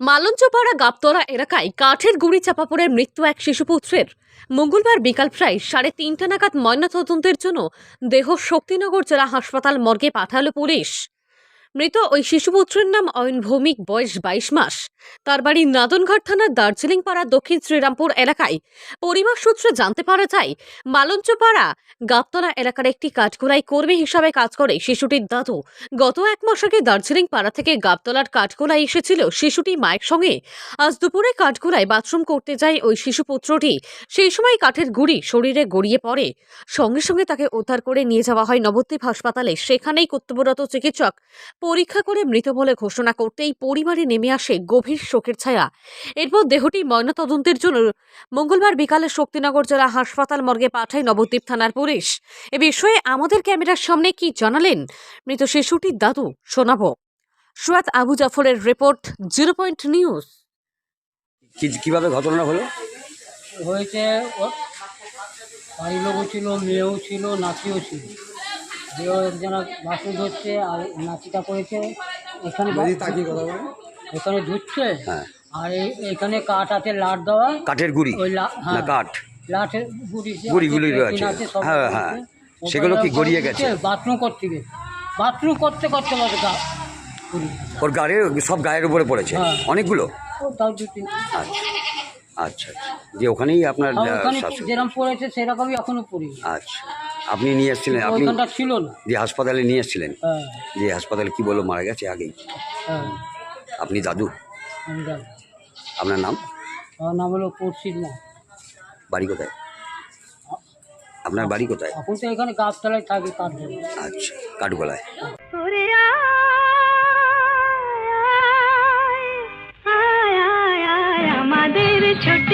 মালঞ্চপাড়া গাবতরা এলাকায় কাঠের গুড়ি চাপা পড়ে মৃত্যু এক শিশুপুত্রের। মঙ্গলবার বিকাল প্রায় সাড়ে তিনটা নাগাদ ময়নাতদন্তের জন্য দেহ শক্তিনগর জেলা হাসপাতাল মর্গে পাঠালো পুলিশ। মৃত ওই শিশুপুত্রের নাম অয়ন ভৌমিক বয়স বাইশ মাস। তার বাড়ি নাদনঘাট থানার দার্জিলিং পাড়া দক্ষিণ শ্রীরামপুর এলাকায়। পরিবার সূত্রে জানতে পারা যায়, মালঞ্চপাড়া গাবতলা এলাকার একটি কাঠগোড়াই কর্মী হিসাবে কাজ করে শিশুটির দাদু। গত এক মাস আগে দার্জিলিং পাড়া থেকে গাবতলার কাঠগোলায় এসেছিল শিশুটি মায়ের সঙ্গে। আজ দুপুরে কাঠগোলায় বাথরুম করতে যায় ওই শিশুপুত্রটি সেই সময় কাঠের গুড়ি শরীরে গড়িয়ে পড়ে। সঙ্গে সঙ্গে তাকে উদ্ধার করে নিয়ে যাওয়া হয় নবদ্বীপ হাসপাতালে। সেখানেই কর্তব্যরত চিকিৎসক পরীক্ষা করে মৃত বলে ঘোষণা করতেই পরিবারে নেমে আসে গভীর শোকের ছায়া। এরপর দেহটি ময়নাতদন্তের জন্য মঙ্গলবার বিকালে শক্তিনগর জেলা হাসপাতাল মর্গে পাঠায় নবদ্বীপ থানার পুলিশ। এ বিষয়ে আমাদের ক্যামেরার সামনে কি জানালেন মৃত শিশুটির দাদু শোনাবো। সোয়াত আবু জাফরের রিপোর্ট জিরো পয়েন্ট নিউজ। কি কীভাবে ঘটনা হলো? হয়েছে বাড়ির লোকও ছিল মেয়েও ছিল নাতিও ছিল। যে একজনা বাসন ধরছে আর নাতিটা করেছে। এখানে এখানে ধুচ্ছে। হ্যাঁ। আর এই- এখানে কাঠ আছে লাট দেওয়া। কাঠের গুড়ি? ওই লা না হ্যাঁ। কাঠ? লাঠের গুড়ি যে গুড়িগুলি আছে, আছে। পেটিন সব হ্যাঁ, হ্যাঁ। সেগুলো কি ওপরে গড়িয়ে গেছে? বাথরুম করতে গেছে বাথরুম করতে করতে বসে গা গুড়ি। ওর গায়ে সব গায়ের উপরে পড়েছে? হ্যাঁ। অনেকগুলো? ও তাও দু তিন আচ্ছা আচ্ছা আচ্ছা। যে ওখানেই আপনার আর আহ, ওখানে শাশুড়ি যেরকম পড়েছে সেরকমই এখনও পড়ি। আচ্ছা। আপনি নিয়ে এসেছিলেন? আপনি ওইখানটা ছিল না। যে হাসপাতালে নিয়ে এসেছিলেন? হ্যাঁ। যে হাসপাতালে কি বলল মারা গেছে আগেই? হ্যাঁ। আপনি দাদু? আমি আপনার নাম? আমার নাম হলো পড়শির মা। বাড়ি কোথায়? আপনার বাড়ি কোথায়? এখন তো এখানে গাছতলায় থাকে কাঠ আচ্ছা কাঠগোলায়। ওরে আয়, আয়, আয়, আয়, আমাদের ছুটি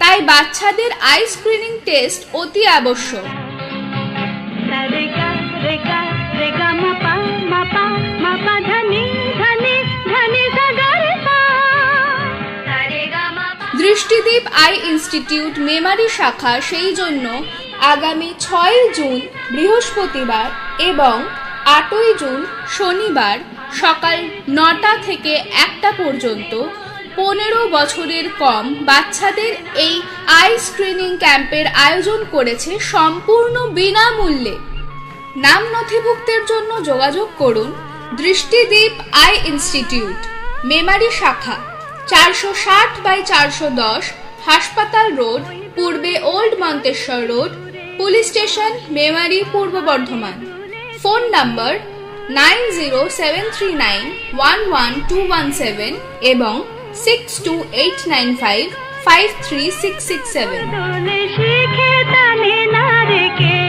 তাই বাচ্চাদের আই স্ক্রিনিং টেস্ট অতি আবশ্যক। রে গা রে গা রে গা মাপা মাপা মাপা ধনি ধনি ধনি সাগর পা রে গা মাপা দৃষ্টিদীপ আই ইনস্টিটিউট মেমারি শাখা সেই জন্য আগামী ছয় জুন বৃহস্পতিবার এবং আটই জুন শনিবার সকাল নটা থেকে একটা পর্যন্ত পনেরো বছরের কম বাচ্চাদের এই আই স্ক্রিনিং ক্যাম্পের আয়োজন করেছে সম্পূর্ণ বিনামূল্যে। নাম নথিভুক্তের জন্য যোগাযোগ করুন দৃষ্টিদ্বীপ আই ইনস্টিটিউট, মেমারি শাখা, চারশো ষাট বাই চারশো দশ হাসপাতাল রোড, পূর্বে old Manteswar road, police station, Memari, Purba Bardhaman. Phone number nine zero seven three nine one one two one seven এবং 62895 53667